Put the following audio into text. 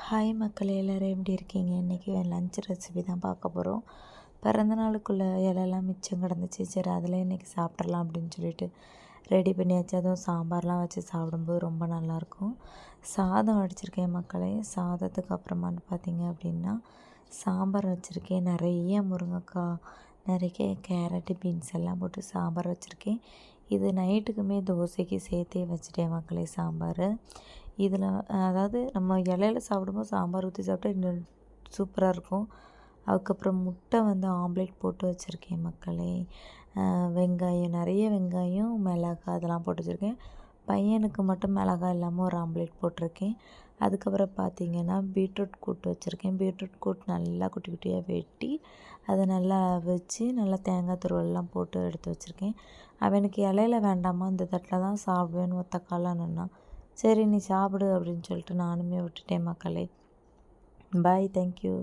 Hi மக்களே எல்லோரும் எப்படி இருக்கீங்க? இன்றைக்கி லஞ்ச் ரெசிபி தான் பார்க்க போகிறோம் பிறந்த நாளுக்குள்ளே இலையெல்லாம் மிச்சம் கிடந்துச்சு. சரி அதில் இன்றைக்கி சாப்பிட்றலாம் அப்படின்னு சொல்லிட்டு ரெடி பண்ணியாச்சு. அதுவும் சாம்பார்லாம் வச்சு சாப்பிடும்போது ரொம்ப நல்லாயிருக்கும். சாதம் அடிச்சிருக்கேன் மக்களே. சாதத்துக்கு அப்புறமான்னு பார்த்தீங்க அப்படின்னா சாம்பார் வச்சுருக்கேன். நிறைய முருங்கைக்காய் நிறைய கேரட்டு பீன்ஸ் எல்லாம் போட்டு சாம்பார் வச்சுருக்கேன். இது நைட்டுக்குமே தோசைக்கு சேர்த்தே வச்சுட்டேன் மக்களே சாம்பார். இதில் அதாவது நம்ம இலையில சாப்பிடும்போது சாம்பார் ஊற்றி சாப்பிட்டா இன்னும் சூப்பராக இருக்கும். அதுக்கப்புறம் முட்டை வந்து ஆம்லேட் போட்டு வச்சுருக்கேன் மக்களே. வெங்காயம் நிறைய வெங்காயம் மிளகாய் அதெல்லாம் போட்டு வச்சுருக்கேன். பையனுக்கு மட்டும் மிளகாய் இல்லாமல் ஒரு ஆம்லேட் போட்டிருக்கேன். அதுக்கப்புறம் பார்த்திங்கன்னா பீட்ரூட் கூட்டு வச்சுருக்கேன். பீட்ரூட் கூட்டு நல்லா குட்டி குட்டியாக வெட்டி அதை நல்லா வச்சு நல்லா தேங்காய் துருவெல்லாம் போட்டு எடுத்து வச்சுருக்கேன். அவனுக்கு இலையில வேண்டாமா? இந்த தட்டில் தான் சாப்பிடுவேன்னு ஒத்த காலான்னு சரி நீ சாப்பிடு அப்படின்னு சொல்லிட்டு நானுமே விட்டுட்டேன் மக்களே. Bye thank you